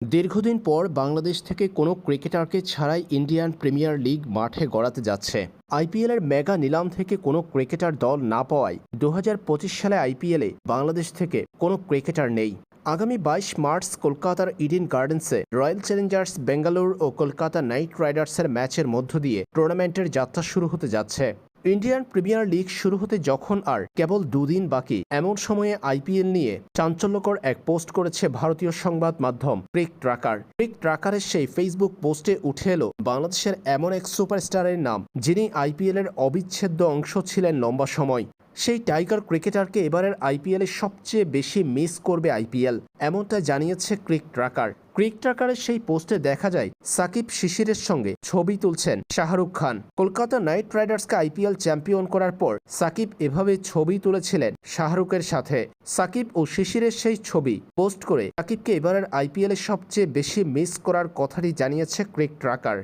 দীর্ঘদিন পর বাংলাদেশ থেকে কোনো ক্রিকেটারকে ছাড়াই ইন্ডিয়ান প্রিমিয়ার লিগ মাঠে গড়াতে যাচ্ছে। আইপিএলের মেগা নিলাম থেকে কোনো ক্রিকেটার দল না পাওয়ায় দু হাজার পঁচিশ সালে আইপিএলে বাংলাদেশ থেকে কোনো ক্রিকেটার নেই। আগামী বাইশ মার্চ কলকাতার ইডেন গার্ডেন্সে রয়্যাল চ্যালেঞ্জার্স বেঙ্গালুরু ও কলকাতা নাইট রাইডার্সের ম্যাচের মধ্য দিয়ে টুর্নামেন্টের যাত্রা শুরু হতে যাচ্ছে। ইন্ডিয়ান প্রিমিয়ার লিগ শুরু হতে যখন আর কেবল দুদিন বাকি, এমন সময়ে আইপিএল নিয়ে চাঞ্চল্যকর এক পোস্ট করেছে ভারতীয় সংবাদ মাধ্যম ক্রিক ট্রাকার। ক্রিক ট্রাকারের সেই ফেসবুক পোস্টে উঠে এলো বাংলাদেশের এমন এক সুপারস্টারের নাম, যিনি আইপিএলের অবিচ্ছেদ্য অংশ ছিলেন লম্বা সময়। সেই টাইগার ক্রিকেটারকে এবারের আইপিএলে সবচেয়ে বেশি মিস করবে আইপিএল এমনটা জানিয়েছে ক্রিক ট্রাকার। ক্রিক ট্রাকারের সেই পোস্টে দেখা যায়, সাকিব শিশিরের সঙ্গে ছবি তুলছেন শাহরুখ খান। কলকাতা নাইট রাইডার্সকে আইপিএল চ্যাম্পিয়ন করার পর সাকিব এভাবে ছবি তুলেছিলেন শাহরুখের সাথে। সাকিব ও শিশিরের সেই ছবি পোস্ট করে সাকিবকে এবারের আইপিএলে সবচেয়ে বেশি মিস করার কথাটি জানিয়েছে ক্রিক ট্রাকার।